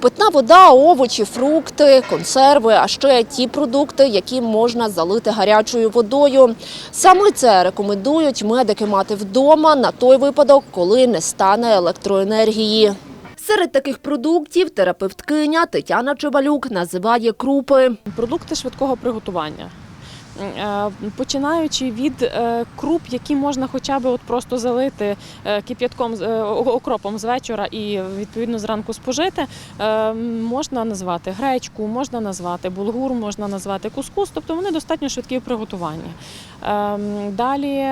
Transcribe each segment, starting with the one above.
Питна вода, овочі, фрукти, консерви, а ще ті продукти, які можна залити гарячою водою. Саме це рекомендують медики мати вдома на той випадок, коли не стане електроенергії. Серед таких продуктів терапевткиня Тетяна Чебалюк називає крупи. Продукти швидкого приготування. Е, Починаючи від е, круп, які можна хоча б от просто залити е, кип'ятком окропом з вечора і відповідно зранку спожити, можна назвати гречку, можна назвати булгур, можна назвати кускус, тобто вони достатньо швидкі в приготуванні. Далі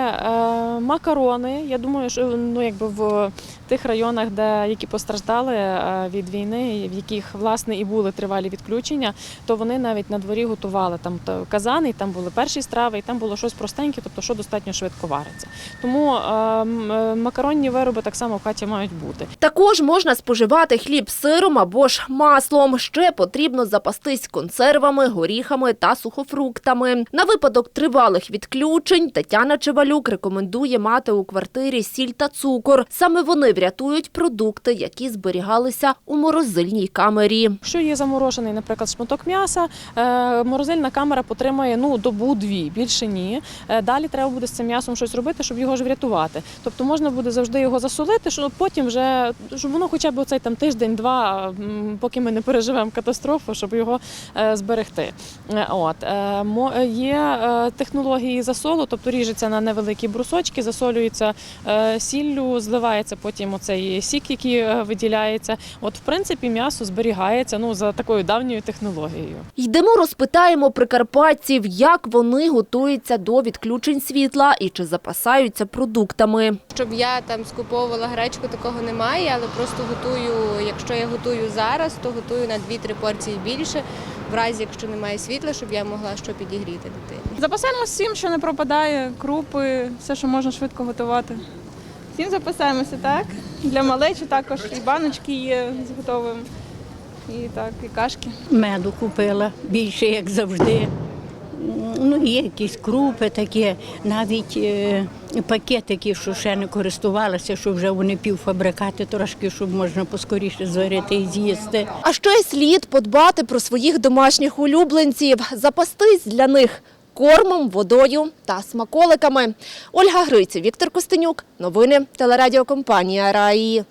макарони. Я думаю, що ну якби в тих районах, де які постраждали від війни, в яких власне і були тривалі відключення, то вони навіть на дворі готували там казани, і там були перші страви, і там було щось простеньке, тобто що достатньо швидко вариться. Тому е, е, макаронні вироби так само в хаті мають бути. Також можна споживати хліб сиром або ж маслом. Ще потрібно запастись консервами, горіхами та сухофруктами. На випадок тривалих відключень Тетяна Чевалюк рекомендує мати у квартирі сіль та цукор. Саме вони врятують продукти, які зберігалися у морозильній камері. Якщо є заморожений, наприклад, шматок м'яса, е, морозильна камера потримає ну добу-дві, більше ні. Е, Далі треба буде з цим м'ясом щось робити, щоб його ж врятувати. Тобто можна буде завжди його засолити, щоб потім вже щоб воно хоча б оцей там тиждень-два, поки ми не переживемо катастрофу, щоб його е, зберегти. Е, От є технології засолу, тобто ріжеться на невеликі брусочки, засолюється сіллю, зливається потім оцей сік, який виділяється. От, в принципі, м'ясо зберігається ну за такою давньою технологією. Йдемо, розпитаємо прикарпатців, як вони готуються до відключень світла і чи запасаються продуктами. Щоб я там скуповувала гречку, такого немає, але просто готую, якщо я готую зараз, то готую на 2-3 порції більше, в разі якщо немає світла, щоб я могла що підігріти дитині. Запасаємося всім, що не пропадає, крупи, все, що можна швидко готувати. Всім запасаємося, так? Для малечі також і баночки є з готовим. І так, і кашки. Меду купила більше, як завжди. Ну, є якісь крупи такі, навіть е, пакетики, що ще не користувалася, що вже вони півфабрикати трошки, щоб можна поскоріше зварити і з'їсти. А ще й слід подбати про своїх домашніх улюбленців, запастись для них кормом, водою та смаколиками. Ольга Гриців, Віктор Костенюк. Новини телерадіокомпанія Раї.